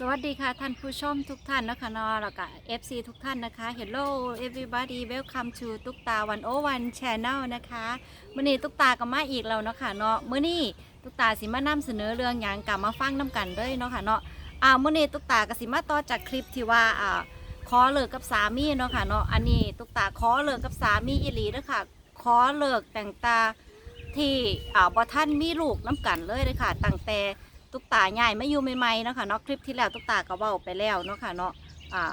สวัสดีค่ะท่านผู้ชมทุกท่านนะคะนอแล้วก็ FC ทุกท่านนะคะ Hello everybody welcome to ตุ๊กตาวันโอวัน Channel นะคะมื่อนี้ตุ๊กตาก็มาอีกแล้วเนาะค่ะเนาะมื่อนี้ตุ๊กตาสิมานำเสนอเรื่องหยังกลับมาฟังน้กันเลยเนาะค่ะเนาะอ่ามื่อนี้ตุ๊กตาก็สิมาต่อจากคลิปที่ว่าอ่าขอเลิกกับสามีเนาะค่ะเนาะอันนี้ตุ๊กตาขอเลิกกับสามีอีหลีเด้อค่ะขอเลิกแต่งตาที่อ่าบ่ท่านมีลูกน้กันเลยเลยค่ะตั้งแต่ ตุ๊กตาใหญ่ไม่อยู่ใหม่ๆเนาะค่ะเนาะคลิปที่แล้วตุ๊กตาก็เว้าไปแล้วเนาะค่ะเนาะอ่า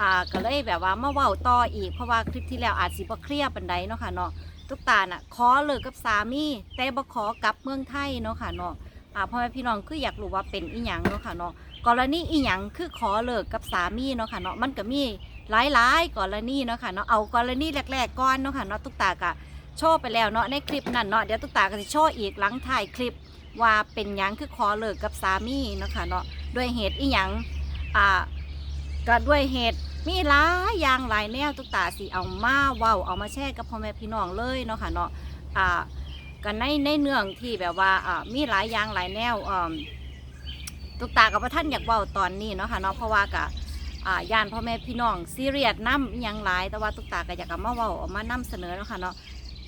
อ่าก็เลยแบบว่ามาเว้าต่ออีกเพราะว่าคลิปที่แล้วอาจสิบ่เคลียร์ปานใดเนาะค่ะเนาะตุ๊กตาน่ะขอเลิกกับสามีแต่บ่ขอกลับเมืองไทยเนาะค่ะเนาะอ่าพ่อแม่พี่น้องคืออยากรู้ว่าเป็นอีหยังเนาะค่ะเนาะกรณีอีหยังคือขอเลิกกับสามีเนาะค่ะเนาะมันก็มีหลายๆกรณีเนาะค่ะเนาะเอากรณีแรกๆก่อนเนาะค่ะเนาะตุ๊กตาก็โชว์ไปแล้วเนาะในคลิปนั้นเนาะเดี๋ยวตุ๊กตาก็สิโชว์อีกหลังถ่ายคลิป ว่าเป็นหยังคือขอเลิกกับสามีเนาะค่ะเนาะด้วยเหตุอีหยังอ่าก็ด้วยเหตุมีหลายอย่างหลายแนวตุกตาสิเอามาเว้าเอามาแชร์กับพ่อแม่พี่น้องเลยเนาะค่ะเนาะอ่ากันในในเนื่องที่แบบว่าอ่ามีหลายอย่างหลายแนวอ่าตุกตากับพระท่านอยากเว้าตอนนี้เนาะค่ะเนาะเพราะว่ากะอ่าย่านพ่อแม่พี่น้องซีเรียสน้ำยังหลายแต่ว่าตุกตาก็อยากเอามาเว้าเอามานำเสนอเนาะค่ะเนาะ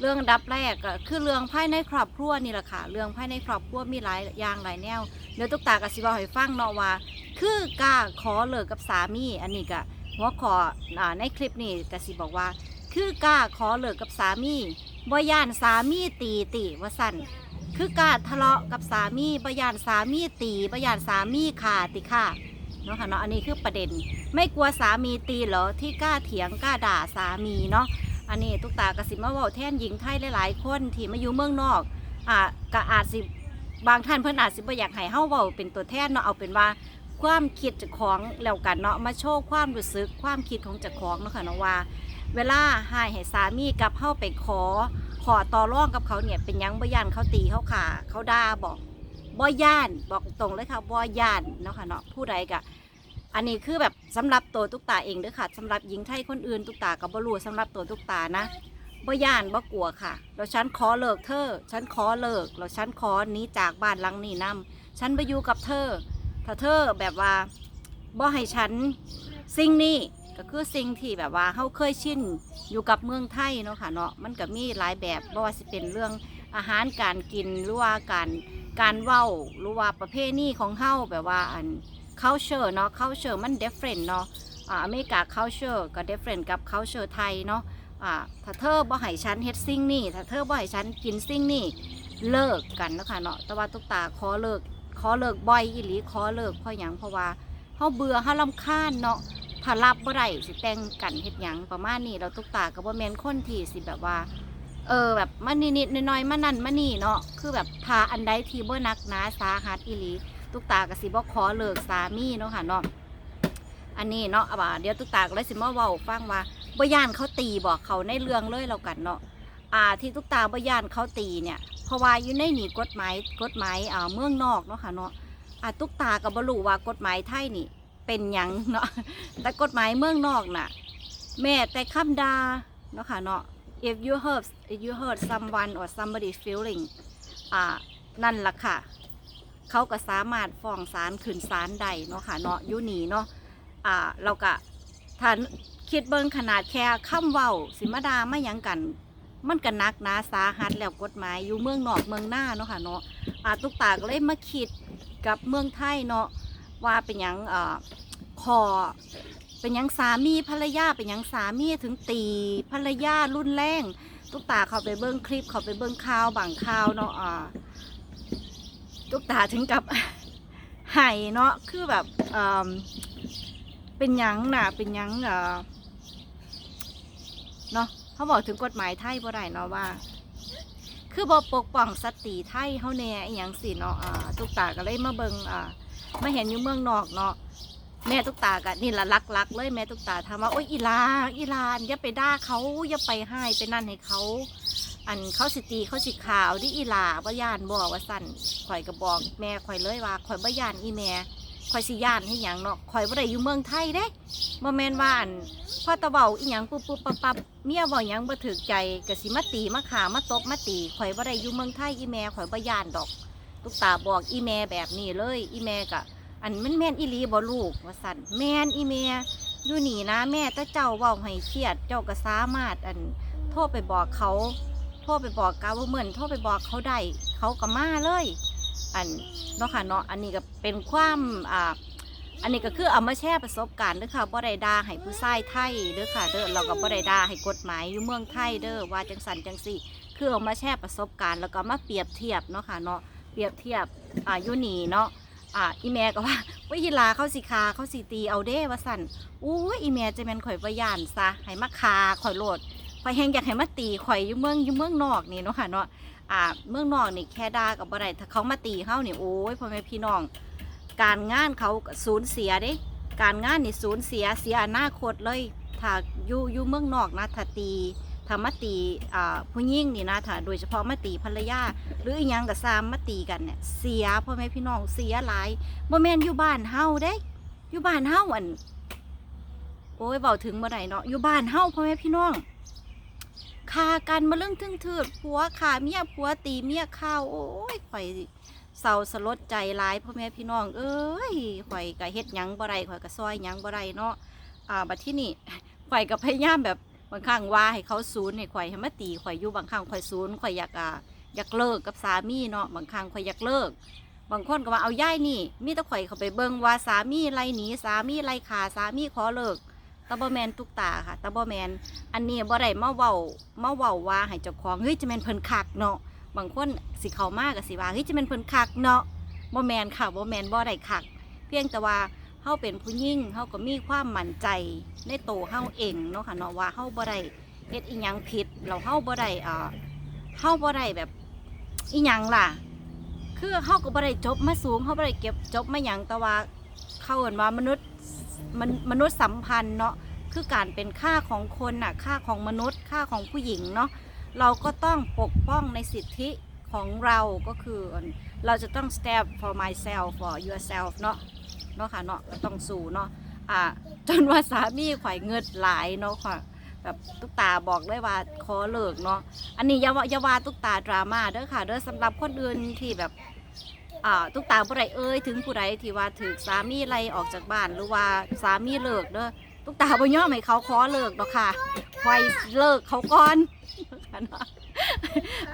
เรื่องดับแรกก็คือเรื่องภายในครอบครัวนี่แหละค่ะ เรื่องภายในครอบครัวมีหลายอย่างหลายแนว เดี๋ยวตุ๊กตากับสิบอกให้ฟังเนาะว่า คือกล้าขอเลิกกับสามี อันนี้ก็หัวขออในคลิปนี้กสิบอกว่า คือกล้าขอเลิกกับสามีบ่ย่านสามีตีติว่าสั่นคือกล้าทะเลาะกับสามีบ่ย่านสามีตีบ่ย่านสามีขาติค่ะเนาะค่ะเนาะอันนี้คือประเด็น ไม่กลัวสามีตีเหรอที่กล้าเถียงกล้าด่าสามีเนาะ อันนี้ตุ๊กตากสิมาเว่าแทนหญิงไทยหลายๆ คนที่มาอยู่เมืองนอกอ่าก็อาจสิบางท่านเพิ่นอาจสิบ่อยากให้เฮาเว้าเป็นตัวแทนเนาะเอาเป็นว่าความคิดจากของแล้วกันเนาะมาโชว์ความรู้สึกความคิดของเจ้าของเนาะค่ะเนาะว่า เวลาให้ให้สามีกับเฮาไปขอ ขอต่อรองกับเขาเนี่ยเป็นหยังบ่ย่านเขาตีเขาขาเขาด่าบอกบ่ย่านบอกตรงเลยค่ะบ่ย่านเนาะค่ะเนาะผู้ใดก็ อันนี้คือแบบสำหรับตัวตุ๊กตาเองเด้อค่ะสำหรับหญิงไทยคนอื่นตุ๊กตาก็บ่รู้สำหรับตัวตุ๊กตานะบ่ย่านบ่กลัวค่ะแล้วฉันขอเลิกเธอฉันขอเลิกแล้วฉันขอหนีจากบ้านหลังนี้นํฉันไปอยู่กับเธอ ถ้าเธอแบบว่าบ่ให้ฉันสิ่งนี้ก็คือสิ่งที่แบบว่าเฮาเคยชินอยู่กับเมืองไทยเนาะค่ะเนาะมันก็มีหลายแบบบ่ว่าสิเป็นเรื่องอาหารการกินหรือว่าการการเว้าหรือว่าประเพณีของเฮาแบบว่าอัน culture เนาะ culture มัน different เนาะอ่าอเมริกา culture ก็ different กับ culture ไทยเนาะอ่าถ้าเธอบ่ให้ฉันเฮ็ดสิ่งนี้ถ้าเธอบ่ให้ฉันกินสิ่งนี้เลิกกันนะคะเนาะแต่ว่าตุ๊กตาขอเลิกขอเลิกบ่อยอีหลีขอเลิกเพราะหยังเพราะว่าเฮาเบื่อเฮาลำคาญเนาะถ้ารับบ่ได้สิแต่งกันเฮ็ดหยังประมาณนี้แล้วตุ๊กตาก็บ่แม่นคนที่สิแบบว่าเออแบบมานิดๆน้อยๆมานั่นมานี่เนาะคือแบบพาอันใดที่บ่นักหนาสาหัสอีหลี ตุ๊กตาก็สิบ่ขอเลิกสามีเนาะค่ะเนาะอันนี้เนาะอ่าเดี๋ยวตุ๊กตาก็เลยสิมาเว้าฟังว่าบ่ย่านเขาตีบอกเขาในเรื่องเลยแล้วกันเนาะอ่าที่ตุ๊กตาบ่ย่านเขาตีเนี่ยเพราะว่าอยู่ในหนีกฎหมายกฎหมายอ่าเมืองนอกเนาะค่ะเนาะอ่าตุ๊กตาก็บ่รู้ว่ากฎหมายไทยนี่ เป็นยังเนาะแต่กฎหมายเมืองนอกน่ะแม่แต่คำดาเนาะค่ะเนาะ if you hurt if you hurt someone or somebody feeling อ่านั่นล่ะค่ะ เขาก็สามารถฟ้องศาลขึ้นศาลใดเนาะค่ะเนาะยู่นี่เนาะอ่าเราก็ถ้าคิดเบิ่งขนาดแค่คำเว้าสิมาดาไมาหยังกัน มันก็นักนาสาหัสแล้วกฎหมายอยู่เมืองนอกเมืองหน้าเนาะค่ะเนาะอ่าตุกตาก็เลยมาคิดกับเมืองไทยเนาะว่าเป็นยังอ่าคอเป็นยังสามีภรรยาเป็นยังสามีถึงตีภรรยารุ่นแรงตุกตาเขาไปเบิ่งคลิปเขาไปเบิ่งข่าวบางข่าวเนาะอ่า ตุ๊กตาถึงกับไห้เนาะคือแบบเเป็นยังน่ะเป็นยังเนาะเขาบอกถึงกฎหมายไทยบ่ได้เนาะว่า คือบ่ปกป้องสตรีไทยเฮาแน่อหยังสิเนาะตุ๊กตาก็เลยมาเบิงอ่ามาเห็นอยู่เมืองนอกเนาะแม่ตุ๊กตาก็นี่ละลักๆเลยแม่ตุ๊กตาถามว่าโอ๊ยอีลาอีลานอย่าไปด่าเขาอย่าไปให้ไปนั่นให้เขา อันเขาสิตีเขาสิขาวดิอีหลาบ่ย่านบอกว่าสั่นข่อยก็บอกแม่ข่อยเลยว่าข่อยบ่ย่านอีแม่ข่อยสิย่านให้หยังเนาะข่อยบ่ได้อยู่เมืองไทยเด้บ่แม่นว่าอันพอตะเว้าอีหยังปุ๊บปุ๊บปั๊บปั๊บเมียบ่หยังบ่ถึกใจก็สิมาตีมาขามาตบมาตีข่อยบ่ได้อยู่เมืองไทยอีแม่ข่อยบ่ย่านดอกตุ๊กตาบอกอีแม่แบบนี้เลย อีแม่ก็อันมันแม่นอีหลีบ่ลูกว่าสั่นแม่นอีเมียอยู่นี่นะแม่ต่เจ้าเว้าให้เครียดเจ้าก็สามารถอันโทรไปบอกเขา โทรไปบอกกาวเหมือนโทรไปบอกเขาได้เขาก็มาเลย อันเนาะค่ะเนาะอันนี้ก็เป็นความอ่าอันนี้ก็คือเอามาแชร์ประสบการณ์เด้อค่ะบ่ได้ด่าให้ผู้ชายไทยเด้อค่ะเด้อเราก็บ่ได้ด่าให้กฎหมายอยู่เมืองไทยเด้อว่าจังสันจังสี่ คือเอามาแชร์ประสบการณ์แล้วก็มาเปรียบเทียบเนาะค่ะเนาะเปรียบเทียบอ่ายูนีเนาะอ่าอีแม่ก็ว่าว่าอีหลาเขาสิคาเขาสิตีเอาเด้ว่าสั่นอู้อีแม่จะแม่นข่อยว่าย่านซะให้มาคาข่อยโหลด อยแฮงอยากให้มาตีข่อยอยู่เมืองอยู่เมืองนอกนี่เนาะค่ะเนาะอ่าเมืองนอกนี่แค่ด่ากับบ่ได้ถ้าเขามาตีเฮานี่โอ้ยพ่อแม่พี่น้อง การงานเขาสูญเสียเด้ การงานนี่สูญเสียเสียอนาคตเลย ถ้าอยู่อยู่เมืองนอกนะถ้าตีถ้ามาตีอ่าผู้หญิงนี่นะถ้าโดยเฉพาะมาตีภรรยาหรืออีหยังกับซามมาตีกันเนี่ยเสียพ่อแม่พี่น้องเสียหลายบ่แม่นอยู่บ้านเฮาเด้อยู่บ้านเฮาอันโอ้ยเบาถึงบ่ได้เนาะอยู่บ้านเฮาพ่อแม่พี่น้อง คากันมาเรื่องทึ่งทืดผัวขาเมียผัวตีเมียข้าวโอ้ยข่อยเศร้าสลดใจหลายพ่อแม่พี่น้อง เอ้ยข่อยก็เฮ็ดหยังบ่ได้ข่อยก็ซอยหยังบ่ได้เนาะอ่าบัดที่นี่ข่อยก็พยายามแบบบางครั้งว่าให้เขาศูนย์ให้ข่อยให้มาตีข่อยอยู่บางครั้งข่อยศูนย์ข่อยอยากอ่าอยากเลิกกับสามีเนาะบางครั้งข่อยอยากเลิก บางคนก็ว่าเอาย่ายนี่ มีแตะข่อยเขาไปเบิ่งว่าสามีไล่หนีสามีไล่ขาสามีขอเลิก ตะบอแมนตุกตาค่ะตะบอแมนอันนี้บ่ได้มาเว้ามาเว้าว่าให้เจ้าของเฮ้ยจะแม่นเพิ่นคักเนาะบางคนสิเข้ามากก็สิว่าเฮ้ยจะแม่นเพิ่นคักเนาะบ่แมนค่ะบ่แมนบ่ได้คัก เพียงแต่ว่าเฮาเป็นผู้หญิงเฮาก็มีความมั่นใจในโตเฮาเองเนาะค่ะเนาะว่าเฮาบ่ได้เฮ็ดอีหยังผิดแล้วเฮาบ่ได้อ่าเฮาบ่ได้แบบอีหยังล่ะ คือเขาก็บ่ได้จบมาสูงเขาบ่ได้เก็บจบมาหยังแต่ว่าเขาเอิ้นว่ามนุษย์ มันมนุษย์สัมพันธ์เนาะคือการเป็นค่าของคนน่ะค่าของมนุษย์ค่าของผู้หญิงเนาะเราก็ต้องปกป้องในสิทธิของเราก็คือเราจะต้อง stand for myself for yourself เนาะเนาะค่ะเนาะต้องสู้เนาะอ่าจนว่าสามีข่อยเงิดหลายเนาะค่ะแบบตุ๊กตาบอกเลยว่าขอเลิกเนาะอันนี้อยาวาอยาวาตุ๊กตาดราม่าเด้อค่ะเด้อสำหรับคนอื่นที่แบบ ตุ๊กตาผู้ใดเอ่ยถึงผู้ใดที่ว่าถือสามีไล่ออกจากบ้านหรือว่าสามีเลิกเด้อตุ๊กตาบ่ยอมให้เขาขอเลิกดอกค่ะคอยเลิกเขาก่อน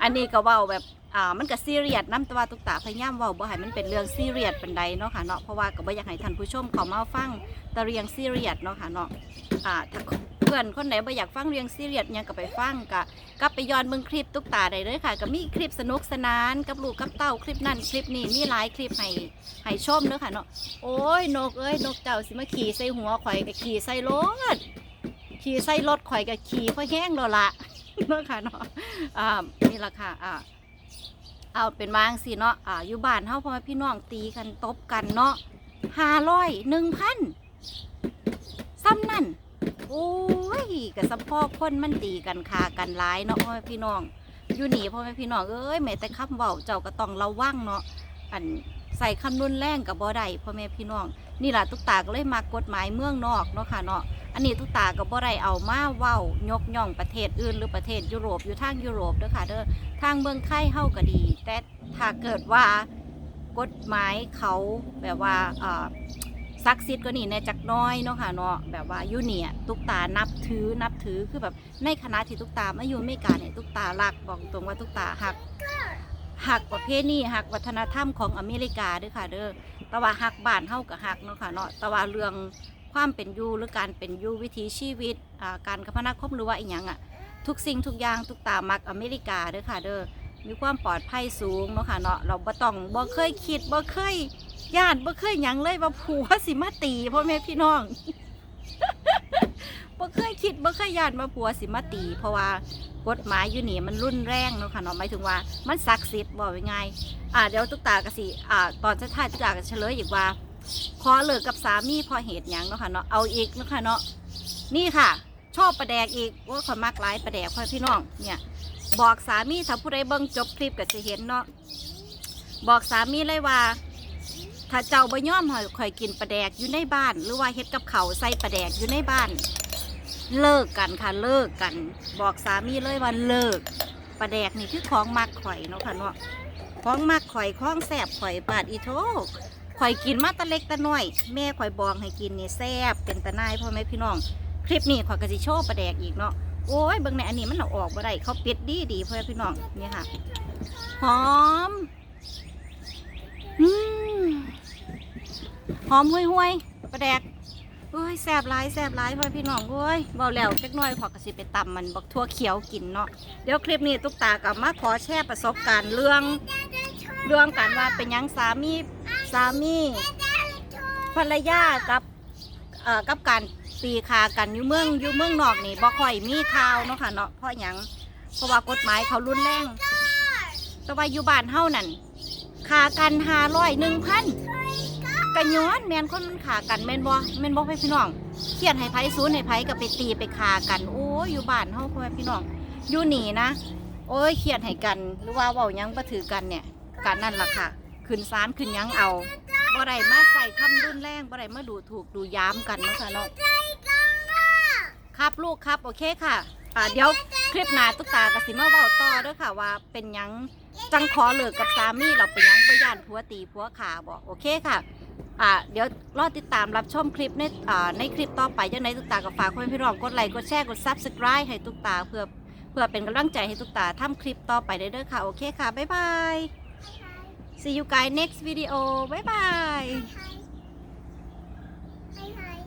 อันนี้ก็เว้าแบบอ่ามันก็ซีเรียสน้ำต่ว่าตุ๊กตาพยายามว้าบ่ให้มันเป็นเรื่องซีเรียสปานใดเนาะค่ะเนาะเพราะว่าก็บ่อยากให้ท่านผู้ชมเขามาฟังต่เรียงซีเรียสเนาะค่ะเนาะอ่าถ้า พื่อนคนไหนบ่อยากฟังเรียงซีเรียสยังก็ไปฟังก็กลับไปย้อนเบิ่งคลิปตุ๊กตาได้เลยค่ะก็มีคลิปสนุกสนานกับลูกกับเต้าคลิปนั่นคลิปนี้มีหลายคลิปให้ให้ชมเด้อค่ะเนาะโอ้ยนกเอ้ยนกเจ้าสิมาขี่ใส่หัวข่อยก็ขี่ใส่รถขี่ใส่รถข่อยก็ขี่พราะแห้งแล้วละเนาะค่ะเนาะอ่านี่ละค่ะอ่าเอาเป็นวางสิเนาะอ่าอยู่บ้านเฮาพ่อพี่น้องตีกันตบกันเนาะห้าร้อยหนึ่งพันซ้ำนั่น โอ้ย กับสะพ่อคนมันตีกันคากันร้ายเนาะพ่อแม่พี่น้องอยู่หนีพ่อแม่พี่น้องเอ้ยแม้แต่คำเบาเจ้าก็ต้องระวังเนาะอันใส่คำรุนแรงกับบ่ได้พ่อแม่พี่น้องนี่แหละตุ๊กตาก็เลยมากฎหมายเมืองนอกเนาะค่ะเนาะอันนี้ตุ๊กตาก็บ่ได้เอามาเว้ายกย่องประเทศอื่นหรือประเทศยุโรปอยู่ทางยุโรปเด้อค่ะเด้อทางเมืองไทยเฮาก็ดี แต่ถ้าเกิดว่ากฎหมายเขาแบบว่าอ่า ซักซิดก็นี่ในจักน้อยเนาะค่ะเนาะแบบว่าอยู่เนี่ยตุกตานับถือนับถือคือแบบในคณะที่ตุกตามาอยู่เมริกาเนี่ยตุกตารักบอกตรงว่าตุกตาหักหักประเพณีหักวัฒนธรรมของอเมริกาด้วยค่ะเด้อแต่ว่าหักบ้านเฮากับหักเนาะค่ะเนาะแต่ว่าเรื่องความเป็นอยู่หรือการเป็นอยู่วิถีชีวิตการคมนาคมหรือว่าอีหยังอะทุกสิ่งทุกอย่างตุกตามักอเมริกาเด้อค่ะเด้อมีความปลอดภัยสูงเนาะค่ะเนาะเราบ่ต้องบ่เคยคิดบ่เคย ญาติบ่เคยหยังเลยว่าผัวสิมาตีพ่อแม่พี่น้องบ่เคยคิดบ่เคยญาติว่าผัวสิมาตี เพราะว่ากฎหมายอยู่นี่มันรุนแรงเนาะค่ะเนาะหมายถึงว่ามันศักดิ์สิทธิ์บอกยังไงอ่าเดี๋ยวตุ๊กตากะสิอ่าตอนจะท้ายตุ๊กตาก็เฉลยอีกว่าขอเลิกกับสามีเพอเหตุหยังเนาะค่ะเนาะเอาอีกเนาะค่ะเนาะนี่ค่ะ ชอบประแดกอีกว่าคนมากหลายประแดกพ่อพี่น้องเนี่ย บอกสามีถ้าผู้ใดเบิ่งจบคลิปก็จะเห็นเนาะบอกสามีเลยว่า ถ้าเจ้าบ่ยอมข่อยกินปลาแดกอยู่ในบ้าน หรือว่าเฮ็ดกับเขาใส่ปลาแดกอยู่ในบ้าน เลิกกันค่ะเลิกกัน บอกสามีเลยว่าเลิกปลาแดกนี่คือของมักข่อยเนาะค่ะเนาะของมักข่อยของแสบข่อยปาดอีโทขข่อยกินมาตะเล็กตะน้อย แม่ข่อยบอกให้กินนี่แซ่บเป็นตะนายพ่อแม่พี่น้อง คลิปนี้ข่อยก็สิโชว์ประแดกอีกเนาะโอ้ยเบิ่งในอันนี้มันเอาออกบ่ได้เขาปิดดีดีพ่อแม่พี่น้องนี่ค่ะหอมอืม อมห่วยห่วยๆประแดกโอ้ยแซ่บหลายแซ่บหลายพ่อพี่น้องโอ้ยเบาแล้วจักน่อยขอยก็สิไปตำมันบักทั่วเขียวกินเนาะเดี๋ยวคลิปนี้ตุ๊กตากับมาขอแชร์ประสบการณ์เรื่อง เรื่องการว่าเป็นยังสามีสามีภรรยากับเอ่อกับการตีคากันอยู่เมืองอยู่เมืองนอกนี่บ่ค่อยมีข่าวเนาะค่ะเนาะเพราะหยังเพราะว่ากฎหมายเขารุนแรงแต่ว่าอยู่บ้านเฮานั่นขากันห้าร้อยหนึ่งพัน กันย้อนแมนคนมันขากันแมนบ่แมนบ่ให้พี่น้องเครียดให้ไผซูนให้ไผก็ไปตีไปขากัน โอ้ยอยู่บ้านเฮาพ่อแม่พี่น้องอยู่หนีนะ โอ้ยเครียดให้กันหรือว่าเว้ายังบ่ถือกันเนี่ยการนั่นล่ะค่ะขึ้นศาลขึ้นยังเอาบ่ได้มาใส่คำรุนแรงบ่ได้มาดูถูกดูย้ำกันนะคะเนาะครับลูกครับโอเคค่ะอ่าเดี๋ยวคลิปหน้าตุ๊กตากสิมาเว้าต่อเด้วยค่ะว่าเป็นยังจังขอเลิกกับสามีเราเป็นยังบ่ย่านผัวตีผัวขาบอกโอเคค่ะ อ่าเดี๋ยวรอติดตามรับชมคลิปในอ่าในคลิปต่อไปยังไงตุ๊กตาก็ฝากคนพี่รองกดไลค์กดแชร์กด Subscribe ให้ตุ๊กตาเพื่อเพื่อเป็นกำลังใจให้ตุ๊กตาทำคลิปต่อไปได้เด้อค่ะ โอเคค่ะ บ๊ายบาย See you guys next video. บ๊ายบาย